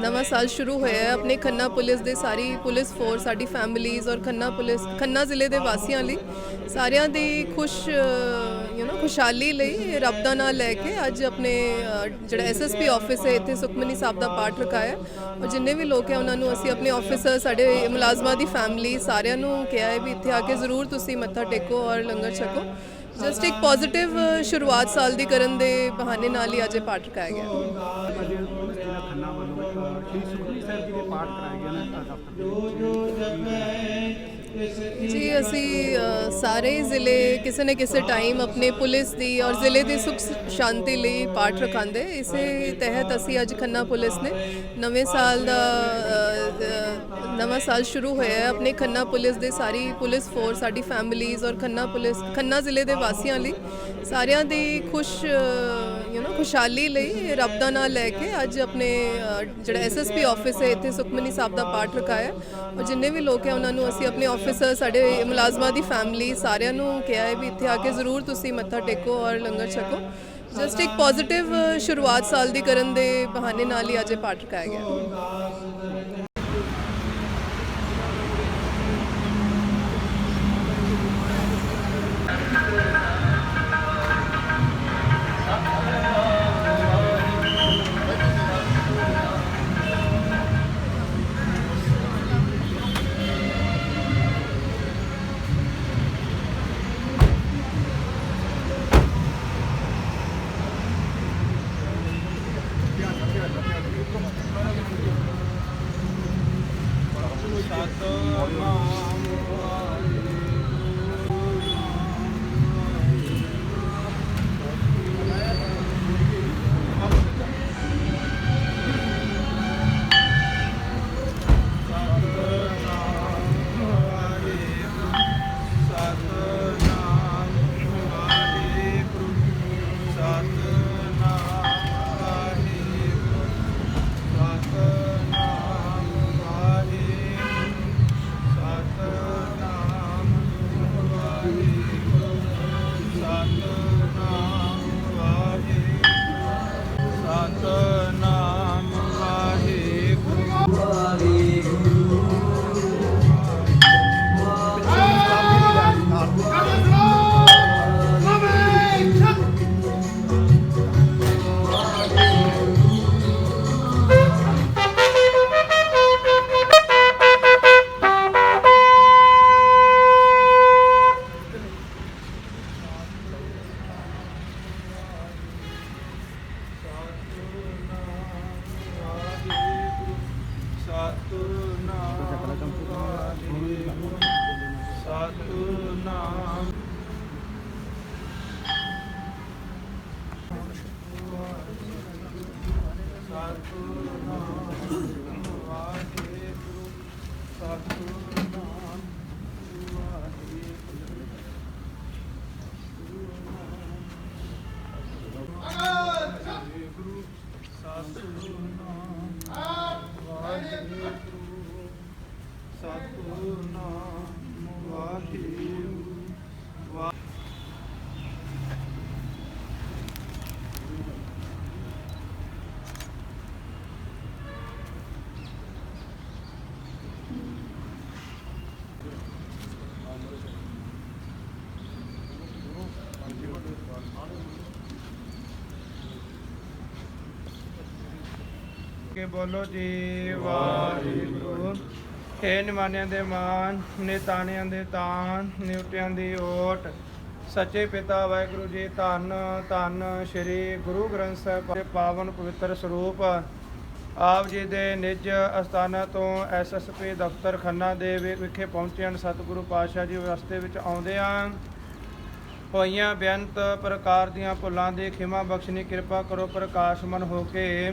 ਨਵਾਂ ਸਾਲ ਸ਼ੁਰੂ ਹੋਇਆ ਹੈ। ਆਪਣੇ ਖੰਨਾ ਪੁਲਿਸ ਦੇ ਸਾਰੀ ਪੁਲਿਸ ਫੋਰਸ ਸਾਡੀ ਫੈਮਿਲੀਜ਼ ਔਰ ਖੰਨਾ ਪੁਲਿਸ ਖੰਨਾ ਜ਼ਿਲ੍ਹੇ ਦੇ ਵਾਸੀਆਂ ਲਈ ਸਾਰਿਆਂ ਦੀ ਖੁਸ਼ ਯੂ نو ਖੁਸ਼ਹਾਲੀ ਲਈ ਰੱਬ ਦਾ ਨਾਮ ਲੈ ਕੇ ਅੱਜ ਆਪਣੇ ਅ, ਜਿਹੜਾ ਐਸਐਸਪੀ ਆਫਿਸ ਹੈ ਇੱਥੇ ਸੁਖਮਨੀ ਸਾਹਿਬ ਦਾ ਪਾਠ ਰਖਾਇਆ ਔਰ ਜਿੰਨੇ ਵੀ ਲੋਕ ਹੈ ਉਹਨਾਂ ਨੂੰ ਅਸੀਂ ਆਪਣੇ ਆਫਿਸਰ ਸਾਡੇ ਮੁਲਾਜ਼ਮਾਂ ਦੀ ਫੈਮਿਲੀ ਸਾਰਿਆਂ ਨੂੰ ਕਿਹਾ ਹੈ ਵੀ ਇੱਥੇ ਆ ਕੇ ਜ਼ਰੂਰ ਤੁਸੀਂ ਮੱਥਾ ਟੇਕੋ ਔਰ ਲੰਗਰ ਛਕੋ। ਜਸਟ ਇੱਕ ਪੋਜ਼ਿਟਿਵ ਸ਼ੁਰੂਆਤ ਸਾਲ ਦੀ ਕਰਨ ਦੇ ਬਹਾਨੇ ਨਾਲ ਹੀ ਅੱਜ ਇਹ ਪਾਠ ਰਖਾਇਆ ਗਿਆ। ਸ਼੍ਰੀ ਸੁਖਮਨੀ ਸਾਹਿਬ ਜੀ ਦੇ ਪਾਠ ਕਰਾਏ ਗਏ ਨੇ ਦਫ਼ਤਰ ਜੀ। ਅਸੀਂ ਸਾਰੇ ਜ਼ਿਲ੍ਹੇ ਕਿਸੇ ਨਾ ਕਿਸੇ ਟਾਈਮ ਆਪਣੇ ਪੁਲਿਸ ਦੀ ਔਰ ਜ਼ਿਲ੍ਹੇ ਦੀ ਸੁਖ ਸ਼ਾਂਤੀ ਲਈ ਪਾਠ ਰਖਾਉਂਦੇ ਇਸੇ ਤਹਿਤ ਅਸੀਂ ਅੱਜ ਖੰਨਾ ਪੁਲਿਸ ਨੇ ਨਵੇਂ ਸਾਲ ਦਾ ਨਵਾਂ ਸਾਲ ਸ਼ੁਰੂ ਹੋਇਆ ਹੈ। ਆਪਣੇ ਖੰਨਾ ਪੁਲਿਸ ਦੇ ਸਾਰੀ ਪੁਲਿਸ ਫੋਰਸ ਸਾਡੀ ਫੈਮਿਲੀਜ਼ ਔਰ ਖੰਨਾ ਪੁਲਿਸ, ਖੰਨਾ ਜ਼ਿਲ੍ਹੇ ਦੇ ਵਾਸੀਆਂ ਲਈ ਸਾਰਿਆਂ ਦੀ ਖੁਸ਼ ਯੂ نو ਖੁਸ਼ਹਾਲੀ ਲਈ ਰੱਬ ਦਾ ਨਾਮ ਲੈ ਕੇ ਅੱਜ ਆਪਣੇ ਅ, ਜਿਹੜਾ ਐਸਐਸਪੀ ਆਫਿਸ ਹੈ ਇੱਥੇ ਸੁਖਮਨੀ ਸਾਹਿਬ ਦਾ ਪਾਠ ਰਖਾਇਆ ਔਰ ਜਿੰਨੇ ਵੀ ਲੋਕ ਹੈ ਉਹਨਾਂ ਨੂੰ ਅਸੀਂ ਆਪਣੇ ਆਫਿਸਰ ਸਾਡੇ ਮੁਲਾਜ਼ਮਾਂ ਦੀ ਫੈਮਿਲੀ ਸਾਰਿਆਂ ਨੂੰ ਕਿਹਾ ਹੈ ਵੀ ਇੱਥੇ ਆ ਕੇ ਜ਼ਰੂਰ ਤੁਸੀਂ ਮੱਥਾ ਟੇਕੋ ਔਰ ਲੰਗਰ ਛਕੋ। ਜਸਟ ਇੱਕ ਪੋਜ਼ਿਟਿਵ ਸ਼ੁਰੂਆਤ ਸਾਲ ਦੀ ਕਰਨ ਦੇ ਬਹਾਨੇ ਨਾਲ ਹੀ ਅੱਜ ਇਹ ਪਾਠ ਰਖਾਇਆ ਗਿਆ। ਨਾਮ। ਸਤਨਾਮ ਵਾਹਿਗੁਰੂ ਸਤਨਾਮ ਵਾਹਿਗੁਰੂ ਵਾਹਿਗੁਰੂ ਸਤਨਾਮ ਵਾਹਿਗੁਰੂ ਸਤਨਾਮ ਵਾਹਿਗੁਰੂ ਵਾ- ਕੇ ਬੋਲੋ ਜੀ, ਵਾਹਿਗੁਰੂ। ਹੈ ਨਿਮਾਨਿਆਂ ਦੇ ਮਾਨ ਨਿਤਾਨਿਆਂ ਦੇ ਤਾਨ ਨਿਉਟਿਆਂ ਦੀ ਓਟ। ਸੱਚੇ ਪਿਤਾ ਵਾਹਿਗੁਰੂ ਜੀ, ਧੰਨ ਧੰਨ ਸ੍ਰੀ ਗੁਰੂ ਗ੍ਰੰਥ ਸਾਹਿਬ ਦੇ ਪਾਵਨ ਪਵਿੱਤਰ ਸਰੂਪ। ਆਪ ਜੀ ਦੇ ਨਿਜ ਅਸਥਾਨਾਂ ਤੋਂ ਐਸਐਸਪੀ ਦਫ਼ਤਰ ਖੰਨਾ ਦੇ ਵਿਖੇ ਪਹੁੰਚੇ ਹਨ। ਸਤਿਗੁਰੂ ਪਾਤਸ਼ਾਹ ਜੀ ਰਸਤੇ ਵਿੱਚ ਆਉਂਦੇ ਹਨ। ਹੋਈਆਂ ਬੇਅੰਤ ਪ੍ਰਕਾਰ ਦੀਆਂ ਭੁੱਲਾਂ ਦੀ ਖਿਮਾ ਬਖਸ਼ਣੀ, ਕਿਰਪਾ ਕਰੋ ਪ੍ਰਕਾਸ਼ਮਨ ਹੋ ਕੇ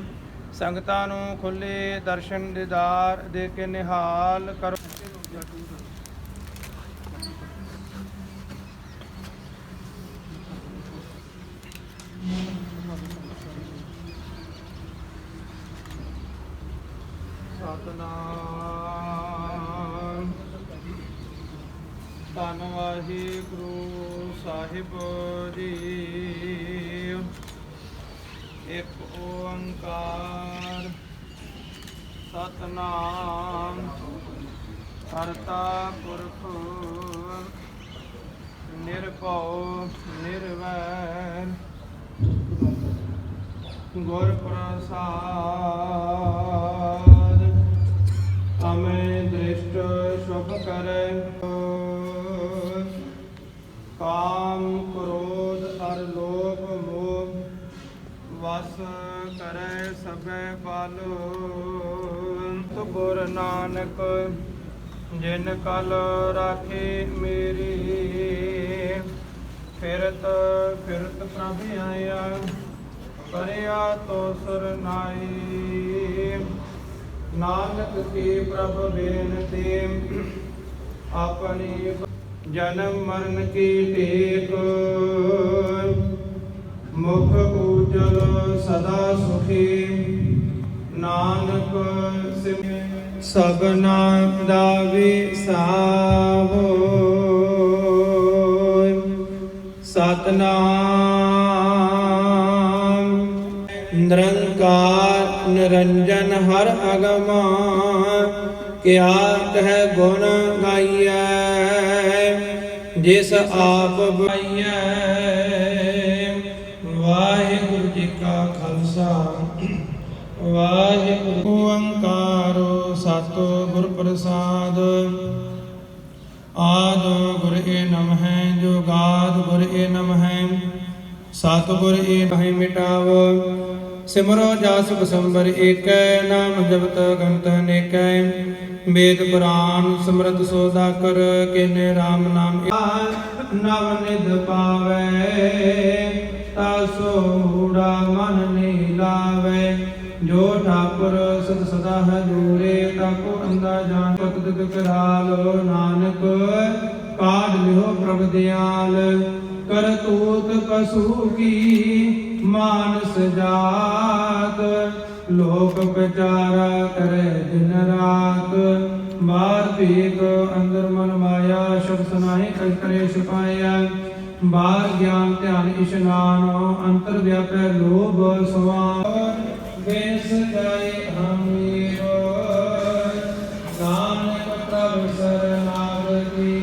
ਸੰਗਤਾਂ ਨੂੰ ਖੁੱਲੇ ਦਰਸ਼ਨ ਦੀਦਾਰ ਦੇ ਕੇ ਨਿਹਾਲ ਕਰੋ। ਸਤਨਾਮ। ਧੰਨ ਵਾਹਿਗੁਰੂ ਸਾਹਿਬ ਜੀ। ਇੱਕ ਓੰਕਾਰ ਸਤਨਾਮ ਕਰਤਾ ਪੁਰਖ ਨਿਰਭਉ ਨਿਰਵੈਰ ਗੁਰ ਪ੍ਰਸਾਦ। ਅਮੇ ਦ੍ਰਿਸ਼ਟ ਸ਼ੁਭ ਕਰੈ। ਕਰੈ ਸਭੈ ਪਾਲੋ ਤੋ ਗੁਰ ਨਾਨਕ, ਜਿਨ ਕਲ ਰਾਖੇ ਮੇਰੀ, ਫਿਰਤ ਫਿਰਤ ਪ੍ਰਭ ਆਇਆ, ਕਰਿਆ ਤੋ ਸਰਨਾਈ ਨਾਨਕ ਕੀ ਪ੍ਰਭ ਬੇਨਤੀ, ਆਪਣੀ ਜਨਮ ਮਰਨ ਕੀ ਟੇਕ। ਮੁਖ ਉਜਲ ਸਦਾ ਸੁਖੀ। ਨਾਨਕ ਸਿਮ ਸਗਨਾ ਦਾ ਵਿਸਾਵੋ ਸਤਨਾਮ। ਨਿਰੰਕਾਰ, ਨਿਰੰਜਨ ਹਰ ਅਗਮ ਕਿਆ ਕਹਿ ਗੁਣ ਗਾਈਐ, ਜਿਸ ਆਪ ਬਾਈਐ ਵਾਹਿਗੁਰੂ। ਓੰਕਾਰੋ ਸਤਿਗੁਰ ਪ੍ਰਸਾਦ। ਆਦ ਗੁਰ ਏ ਨਮ ਹੈ ਜੋ ਗੁਰ ਏ ਨਮ ਹੈ ਸਤਿਗੁਰ ਏ ਨਹੀਂ ਮਿਟਾਵ। ਸਿਮਰੋ ਜਸ ਬਸੰਬਰ ਏਕੈ, ਨਾਮ ਜਪਤ ਗੰਤ ਨੇਕੈ। ਵੇਦ ਪੁਰਾਨ ਸਮਰਤ ਸੋਦਾ ਕਰ, ਕਿਨੇ RAM ਨਾਮ ਨਵ ਨਿਧ ਪਾਵੈ ਤਾਸੋ ਊੜਾ ਮਨ ਨੀ ਲਾਵੈ। ਜੋ ਠਾਕੁਰ ਸਦ ਸਦਾ ਹੈ ਦੂਰੇ, ਤਾਕੋ ਅੰਦਾ ਜਾਣ ਪਤ ਤਿਤ ਕਰਾਲ ਨਾਨਕ, ਕਾਢ ਲਿਓ ਪ੍ਰਭ ਦਿਆਲ। ਕਰਤੂਤ ਪਸੂ ਕੀ ਮਾਨਸ ਜਾਤ, ਲੋਕ ਵਿਚਾਰਾ ਕਰੇ ਦਿਨ ਰਾਤ। ਬਾਹਰ ਭੀਗ ਅੰਦਰ ਮਨ ਮਾਇਆ ਸ਼ਬ ਸੁਨਾਈ ਕਲ ਕਰੇ ਛੁਪਾਇਆ। ਬਾਹਰ ਗਿਆਨ ਧਿਆਨ ਇਸ਼ਨਾਨ, ਅੰਤਰ ਵਿਆਪੈ ਲੋਭ ਸਵਾਰ। ਬੇਸ ਜਾਏ ਹਮੀਰੋ ਨਾਨਕ ਪ੍ਰਭ ਸਰਨਾਗਤੀ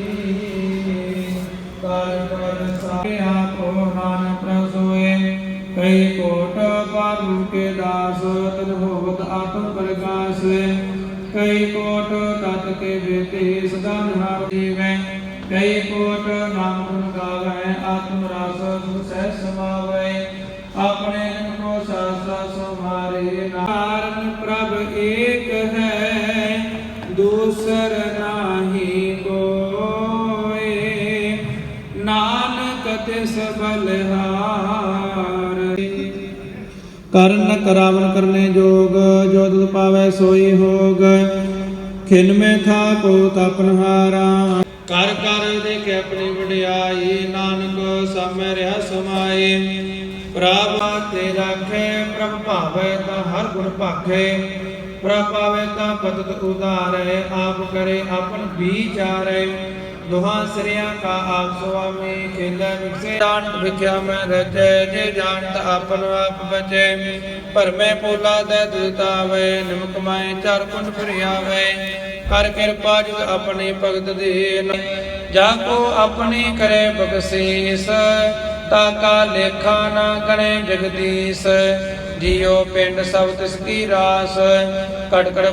ਕਰ ਕਰ ਸਾਰੇ ਆਪੋ ਨਾਨਕ ਪ੍ਰਸੋਏ ਕਈ ਕੋਟ ਪਾਲੂ ਕੇ ਦਾਸ, ਤਨ ਹੋਵਤ ਆਤਮ ਪ੍ਰਕਾਸ਼। ਕਈ ਕੋਟ ਤਤ ਕੇ ਬੇਤੇ ਸਦਾ ਨਿਹਾਰ ਜੀਵੈ। ਕਈ ਕੋਟ ਨਾਮ ਗੁਣ ਗਾਵੈ, ਆਤਮ ਰਸ ਸੁਖ ਸਹਿ ਸਮਾਵੈ। ਆਪਣੇ ਸਮਾਰੇ ਨਾਰਨ ਪ੍ਰਭ ਏਕ ਹੈ, ਦੂਸਰ ਨਾਹੀ ਕੋਏ। ਨਾਨਕ ਤਿਸ ਬਲਿਹਾਰ। ਕਰਨ ਕਰਾਵਨ ਕਰਨੇ ਜੋਗ, ਜੋ ਤੁਧ ਪਾਵੈ ਸੋਈ ਹੋਗ। ਖਿਨ ਮੈਂ ਥਾ ਕੋ ਤਪਨ ਹਾਰਾ। ਕਰ ਕਰ ਦੇਖੇ ਆਪਣੀ ਵਡਿਆਈ, ਨਾਨਕ ਸਮੈ ਰਿਹਾ ਸਮਾਏ। ਪ੍ਰਭ ਤੇ ਰਾਖੇ ਪ੍ਰਭ ਭਾਵੈ ਤਾਂ ਹਰ ਗੁਣ ਭਾਖੇ, ਪ੍ਰਭ ਪਾਵੈ ਤਾਂ ਪਤਤ ਉਦਾਰੈ ਆਪ ਕਰੇ ਆਪਨ ਵਿਚਾਰੈ। ਦੁਹਾਂ ਸ੍ਰਿਆਂ ਕਾ ਆਪ ਸੁਆਮੀ ਖੇਲੇ ਵਿਖਸੇ ਜਾਣਤ ਵਿਖਿਆ ਮੈਂ ਰਚੈ, ਜੇ ਜਾਣਤ ਆਪਨ ਆਪ ਬਚੈ। ਭਰਮੇ ਪੋਲਾ ਦੇ ਦੁਤਾਵੇ ਨਿਮਕ ਮਾਏ ਚਰ ਕੁੰਡ ਫਿਰਿਆਵੇ ਕਰ ਕਿਰਪਾ ਜਿਤ ਆਪਣੀ ਭਗਤ ਦੇਨ, ਜਾ ਕੋ ਆਪਣੀ ਕਰੇ ਬਖਸ਼ੀਸ। ਤਾ ਕਾ ਲੇਖਾ ਨਾ ਗਣੇ ਜਗਦੀਸ਼। ਜੀਉ ਪਿੰਡ ਸਭ ਤਿਸ ਕੀ ਰਾਸ। ਕੜ ਕੜ